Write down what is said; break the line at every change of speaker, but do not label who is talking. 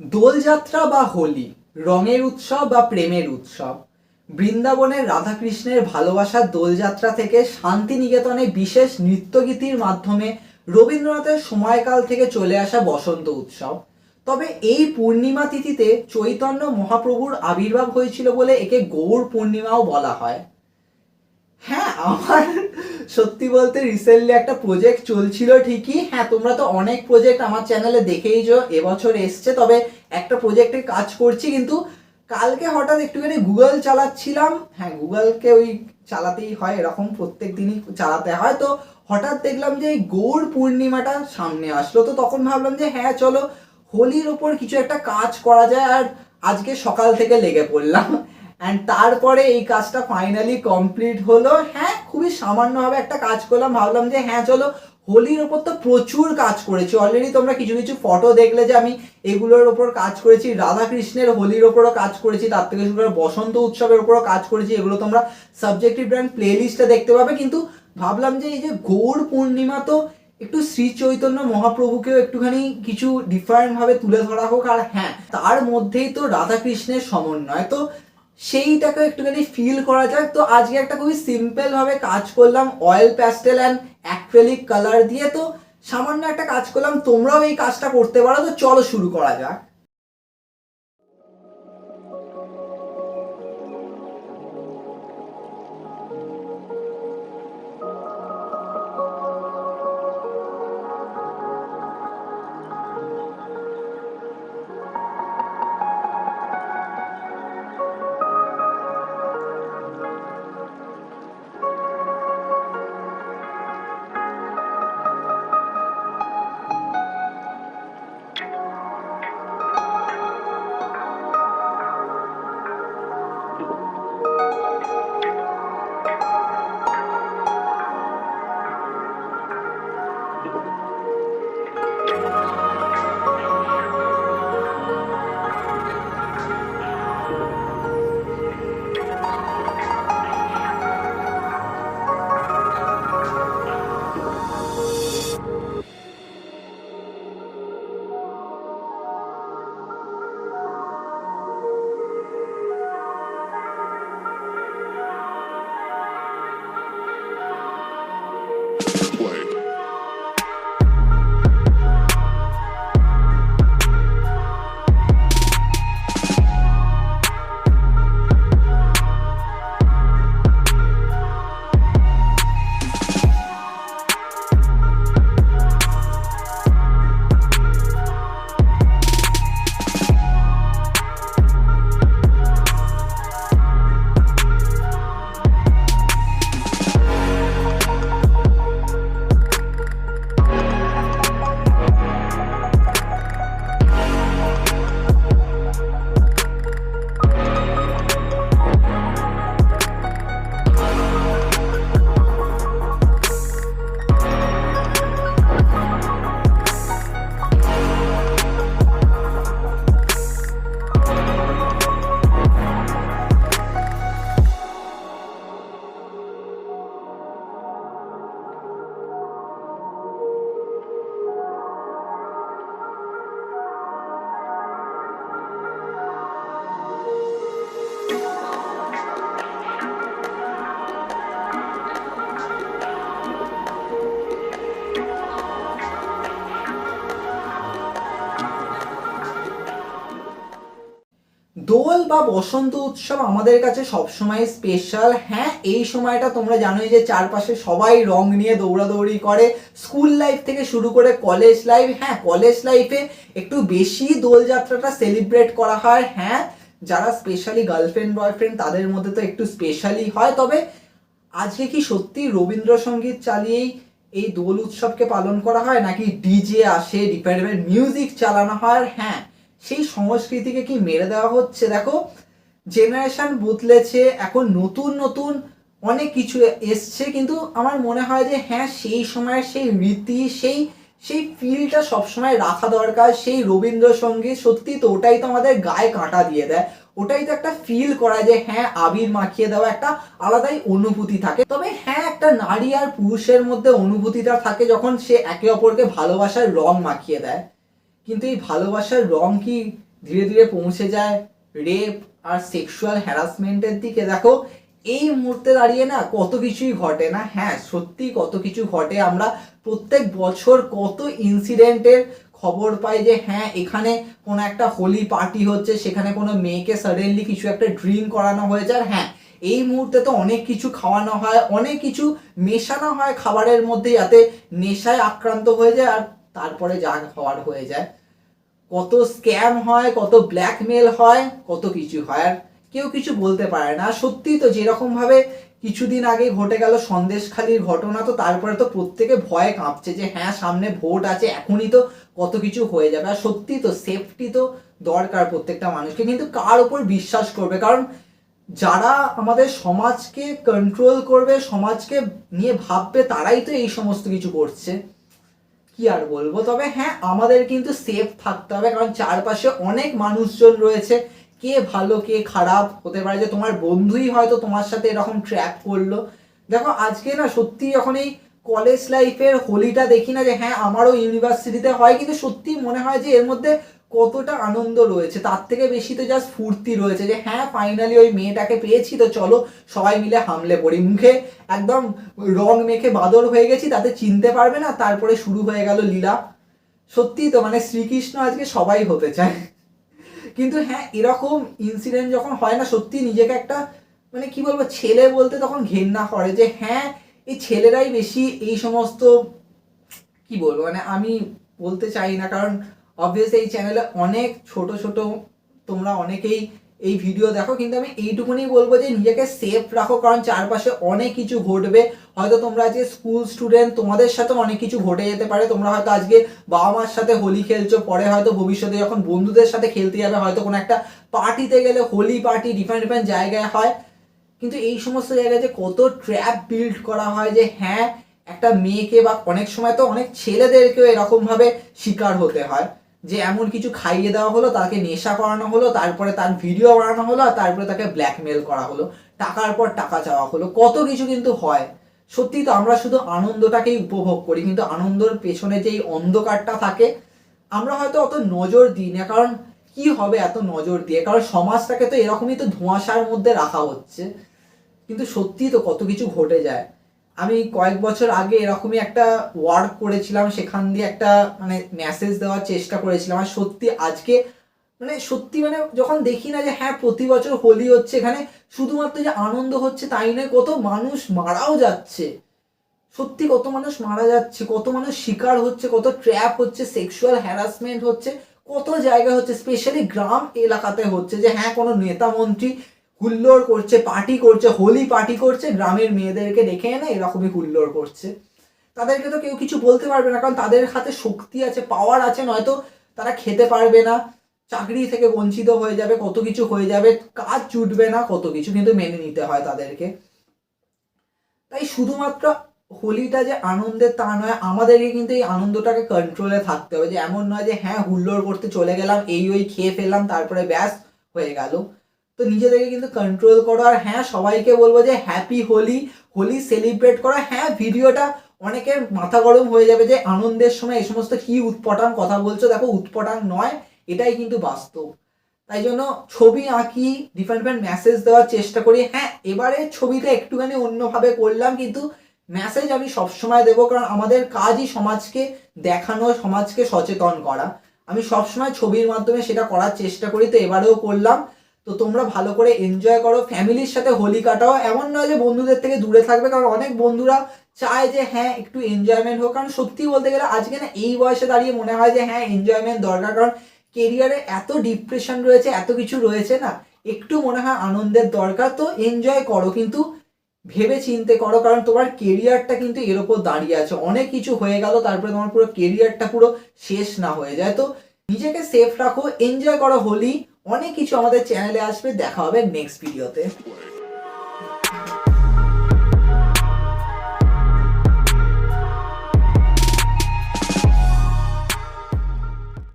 দোলযাত্রা বা হোলি, রঙের উৎসব বা প্রেমের উৎসব, বৃন্দাবনের রাধাকৃষ্ণের ভালোবাসার দোলযাত্রা থেকে শান্তিনিকেতনে বিশেষ নৃত্যগীতির মাধ্যমে রবীন্দ্রনাথের সময়কাল থেকে চলে আসা বসন্ত উৎসব। তবে এই পূর্ণিমা তিথিতে চৈতন্য মহাপ্রভুর আবির্ভাব হয়েছিল বলে একে গৌর পূর্ণিমাও বলা হয়। হ্যাঁ আমার সত্যি বলতে রিসেন্টলি একটা প্রজেক্ট চলছিল ঠিকই। হ্যাঁ তোমরা তো অনেক প্রজেক্ট আমার চ্যানেলে দেখেইছো, এবছর এসছে, তবে একটা প্রজেক্টে কাজ করছি, কিন্তু কালকে হঠাৎ একটুখানি গুগল চালাচ্ছিলাম। হ্যাঁ গুগলকে ওই চালাতেই হয়, এরকম প্রত্যেক দিনই চালাতে হয়। তো হঠাৎ দেখলাম যে এই গৌর পূর্ণিমাটা সামনে আসলো, তো তখন ভাবলাম যে হ্যাঁ চলো হোলির ওপর কিছু একটা কাজ করা যায়, আর আজকে সকাল থেকে লেগে পড়লাম। অ্যান্ড তারপরে এই কাজটা ফাইনালি কমপ্লিট হলো। হ্যাঁ খুবই সামান্যভাবে একটা কাজ করলাম। ভাবলাম যে হ্যাঁ চলো, হোলির ওপর তো প্রচুর কাজ করেছি। অলরেডি তোমরা কিছু কিছু ফটো দেখলে যে, আমি এগুলোর ওপর কাজ করেছি। রাধাকৃষ্ণের হোলির ওপরও কাজ করেছি। তার থেকে শুরু করে বসন্ত উৎসবের ওপরও কাজ করেছি। এগুলো তোমরা সাবজেক্টিভ ব্র্যান্ড প্লে লিস্টে দেখতে পাবে। কিন্তু ভাবলাম যে, এই যে গৌর পূর্ণিমা তো একটু শ্রী চৈতন্য মহাপ্রভুকেও একটুখানি কিছু ডিফারেন্ট ভাবে তুলে ধরা হোক। আর হ্যাঁ তার মধ্যেই তো রাধাকৃষ্ণের সমন্বয়। তো সেইটাকে একটুখানি ফিল করা যাক। তো আজকে একটা খুবই সিম্পল ভাবে কাজ করলাম oil pastel and acrylic colour দিয়ে। তো সামান্য একটা কাজ করলাম, তোমরাও এই কাজটা করতে পারো। তো চলো শুরু করা যাক। দোল বা বসন্ত উৎসব আমাদের কাছে সবসময় স্পেশাল হ্যাঁ এই সময়টা তোমরা জানোই যে চারপাশে সবাই রং নিয়ে দৌড়াদৌড়ি করে স্কুল লাইফ থেকে শুরু করে কলেজ লাইফ হ্যাঁ কলেজ লাইফে একটু বেশি দোলযাত্রাটা সেলিব্রেট করা হয়। হ্যাঁ যারা স্পেশালি গার্লফ্রেন্ড বয়ফ্রেন্ড তাদের মধ্যে তো একটু স্পেশালি হয়। তবে আজকে কি সত্যি রবীন্দ্রসঙ্গীত চালিয়েই এই দোল উৎসবকে পালন করা হয়? নাকি ডিজে আসে ডিফারেন্ট মিউজিক চালানো হয়? হ্যাঁ সেই সংস্কৃতিকে কি মেরে দেওয়া হচ্ছে? দেখো জেনারেশন বদলেছে, এখন নতুন নতুন অনেক কিছু এসছে, কিন্তু আমার মনে হয় যে হ্যাঁ সেই সময়ের সেই রীতি, সেই সেই ফিলটা সবসময় রাখা দরকার। সেই রবীন্দ্রসঙ্গীত সত্যি তো ওটাই তো আমাদের গায়ে কাঁটা দিয়ে দেয়। ওটাই তো একটা ফিল করা যে হ্যাঁ আবির মাখিয়ে দেওয়া একটা আলাদাই অনুভূতি থাকে। তবে হ্যাঁ একটা নারী আর পুরুষের মধ্যে অনুভূতিটা থাকে যখন সে একে অপরকে ভালোবাসার রং মাখিয়ে দেয়। কিন্তু এই ভালোবাসার রং কি ধীরে ধীরে পৌঁছে যায়? রেপ আর সেক্সুয়াল হ্যারাসমেন্টের দিকে? দেখো, এই মুহূর্তে দাঁড়িয়ে না কত কিছুই ঘটে না। হ্যাঁ সত্যি কত কিছু ঘটে। আমরা প্রত্যেক বছর কত ইনসিডেন্টের খবর পাই যে হ্যাঁ এখানে কোনো একটা হোলি পার্টি হচ্ছে, সেখানে কোনো মেয়েকে সাডেনলি কিছু একটা ড্রিঙ্ক করানো হয়েছে। আর হ্যাঁ এই মুহূর্তে তো অনেক কিছু খাওয়ানো হয়, অনেক কিছু মেশানো হয় খাবারের মধ্যে যাতে নেশায় আক্রান্ত হয়ে যায়। আর তারপরে যা হওয়ার হয়ে যায়। কত স্ক্যাম হয়, কত ব্ল্যাকমেল হয়, কত কিছু হয়। আর কেউ কিছু বলতে পারে না। সত্যি তো যেরকম ভাবে কিছুদিন আগে ঘটে গেল সন্দেশখালির ঘটনা, তো তারপরে তো প্রত্যেকে ভয়ে কাঁপছে যে হ্যাঁ সামনে ভোট আছে, এখনই তো কত কিছু হয়ে যাবে। আর সত্যি তো সেফটি তো দরকার প্রত্যেকটা মানুষকে, কিন্তু কার উপর বিশ্বাস করবে? কারণ যারা আমাদের সমাজকে কন্ট্রোল করবে, সমাজকে নিয়ে ভাববে, তারাই তো এই সমস্ত কিছু করছে। কি আর বলব? তবে হ্যাঁ আমাদের কিন্তু সেফ থাকতে হবে, কারণ চারপাশে অনেক মানুষজন রয়েছে। কে ভালো, কে খারাপ, হতে পারে যে তোমার বন্ধুই হয়তো তোমার সাথে এরকম ট্র্যাপ করল। দেখো, আজকে না সত্যি যখন এই কলেজ লাইফের হোলিটা দেখি না যে হ্যাঁ আমারও ইউনিভার্সিটিতে হয়, কিন্তু সত্যি মনে হয় যে এর মধ্যে কতটা আনন্দ রয়েছে। তার থেকে বেশি তো জাস্ট ফুর্তি রয়েছে যে হ্যাঁ ফাইনালি ওই মেয়েটাকে পেয়েছি, তো চলো সবাই মিলে হামলে পড়ি। মুখে একদম রং মেখে বাদর হয়ে গেছি, তাতে চিনতে পারবে না, তারপরে শুরু হয়ে গেল লীলা। সত্যি তো মানে শ্রীকৃষ্ণ আজকে সবাই হতে চায়। কিন্তু হ্যাঁ এরকম ইনসিডেন্ট যখন হয় না, সত্যি নিজেকে একটা মানে কি বলব, ছেলে বলতে তখন ঘেন্না করে যে হ্যাঁ এই ছেলেরাই বেশি এই সমস্ত, কি বলব মানে আমি বলতে চাই না, কারণ অবভিয়াসলি এই চ্যানেলে অনেক ছোট ছোট, তোমরা অনেকেই এই ভিডিও দেখো, কিন্তু আমি এইটুকুনি বলব যে নিজেকে সেফ রাখো, কারণ চারপাশে অনেক কিছু ঘটবে। হয়তো তোমরা আজকে স্কুল স্টুডেন্ট তোমাদের সাথে অনেক কিছু ঘটে যেতে পারে। তোমরা হয়তো আজকে বাবা মার সাথে হোলি খেলছো, পরে হয়তো ভবিষ্যতে যখন বন্ধুদের সাথে খেলতে যাবে, হয়তো কোনো একটা পার্টিতে গেলে হোলি পার্টি ডিফারেন্ট ডিফারেন্ট জায়গায় হয়। কিন্তু এই সমস্ত জায়গায় যে কত ট্র্যাপ বিল্ড করা হয় যে হ্যাঁ একটা মেয়েকে বা অনেক সময় তো অনেক ছেলেদেরকেও এরকমভাবে শিকার হতে হয়। যে এমন কিছু খাইয়ে দেওয়া হলো, তাকে নেশা করানো হলো, তারপরে তার ভিডিও বানানো হলো, আর তারপরে তাকে ব্ল্যাকমেল করা হলো। টাকার পর টাকা চাওয়া হলো। কত কিছু কিন্তু হয়। সত্যি তো আমরা শুধু আনন্দটাকেই উপভোগ করি, কিন্তু আনন্দর পেছনে যে এই অন্ধকারটা থাকে, আমরা হয়তো অত নজর দিই না, কারণ কি হবে এত নজর দিয়ে? কারণ সমাজটাকে তো এরকমই তো ধোঁয়াশার মধ্যে রাখা হচ্ছে। কিন্তু সত্যি তো কত কিছু ঘটে যায়। আমি কয়েক বছর আগে এরকমই একটা ওয়ার্ক করেছিলাম, সেখান দিয়ে একটা মানে মেসেজ দেওয়ার চেষ্টা করেছিলাম। আর সত্যি আজকে মানে সত্যি মানে যখন দেখি না যে হ্যাঁ প্রতি বছর হোলি হচ্ছে এখানে, শুধুমাত্র যে আনন্দ হচ্ছে তাই নয়, কত মানুষ মারাও যাচ্ছে। সত্যি কত মানুষ মারা যাচ্ছে, কত মানুষ শিকার হচ্ছে, কত ট্র্যাপ হচ্ছে সেক্সুয়াল হ্যারাসমেন্ট হচ্ছে, কত জায়গা হচ্ছে স্পেশালি গ্রাম এলাকাতে হচ্ছে যে হ্যাঁ কোনো নেতা মন্ত্রী হুল্লোড় করছে পার্টি করছে, হোলি পার্টি করছে, গ্রামের মেয়েদেরকে ডেকে এনে এরকমই হুল্লোড় করছে। তাদেরকে তো কেউ কিছু বলতে পারবে না, কারণ তাদের হাতে শক্তি আছে পাওয়ার আছে, নয়তো তারা খেতে পারবে না, চাকরি থেকে বঞ্চিত হয়ে যাবে, কত কিছু হয়ে যাবে, কাজ জুটবে না, কত কিছু কিন্তু মেনে নিতে হয় তাদেরকে। তাই শুধুমাত্র হোলিটা যে আনন্দের তা নয়, আমাদেরকে কিন্তু এই আনন্দটাকে কন্ট্রোলে থাকতে হবে, যে এমন নয় যে হ্যাঁ হুল্লোড় করতে চলে গেলাম, এই ওই খেয়ে ফেললাম, তারপরে ব্যাস হয়ে গেল। তো নিজেদেরকে কিন্তু কন্ট্রোল করো। আর হ্যাঁ সবাইকে বলব যে হ্যাপি হোলি। হোলি সেলিব্রেট করা। হ্যাঁ ভিডিওটা অনেকের মাথা গরম হয়ে যাবে যে আনন্দের সময় এই সমস্ত কি উৎপটাং কথা বলছো। দেখো, উৎপটাং নয়, এটাই কিন্তু বাস্তব। তাই জন্য ছবি আঁকি ডিফারেন্ট ডিফারেন্ট মেসেজ দেওয়ার চেষ্টা করি। হ্যাঁ এবারে ছবিটা একটুখানি অন্যভাবে করলাম, কিন্তু মেসেজ আমি সবসময় দেবো, কারণ আমাদের কাজই সমাজকে দেখানো, সমাজকে সচেতন করা। আমি সবসময় ছবির মাধ্যমে সেটা করার চেষ্টা করি, তো এবারেও করলাম। তো তোমরা ভালো করে এনজয় করো ফ্যামিলির সাথে হোলি কাটাও। এমন নয় যে বন্ধুদের থেকে দূরে থাকবে, কারণ অনেক বন্ধুরা চায় যে হ্যাঁ একটু এনজয়মেন্ট হোক। কারণ সত্যি বলতে গেলে আজকে না এই বয়সে দাঁড়িয়ে মনে হয় যে হ্যাঁ এনজয়মেন্ট দরকার। কারণ কেরিয়ারে এত ডিপ্রেশন রয়েছে, এত কিছু রয়েছে না, একটু মনে হয় আনন্দের দরকার। তো এনজয় করো, কিন্তু ভেবে চিনতে করো, কারণ তোমার কেরিয়ারটা কিন্তু এর ওপর দাঁড়িয়ে আছে। অনেক কিছু হয়ে গেল, তারপরে তোমার পুরো কেরিয়ারটা পুরো শেষ না হয়ে যায়। তো নিজেকে সেফ রাখো এনজয় করো হোলি। অনেক কিছু আমাদের চ্যানেলে আসবে দেখা হবে নেক্সট ভিডিওতে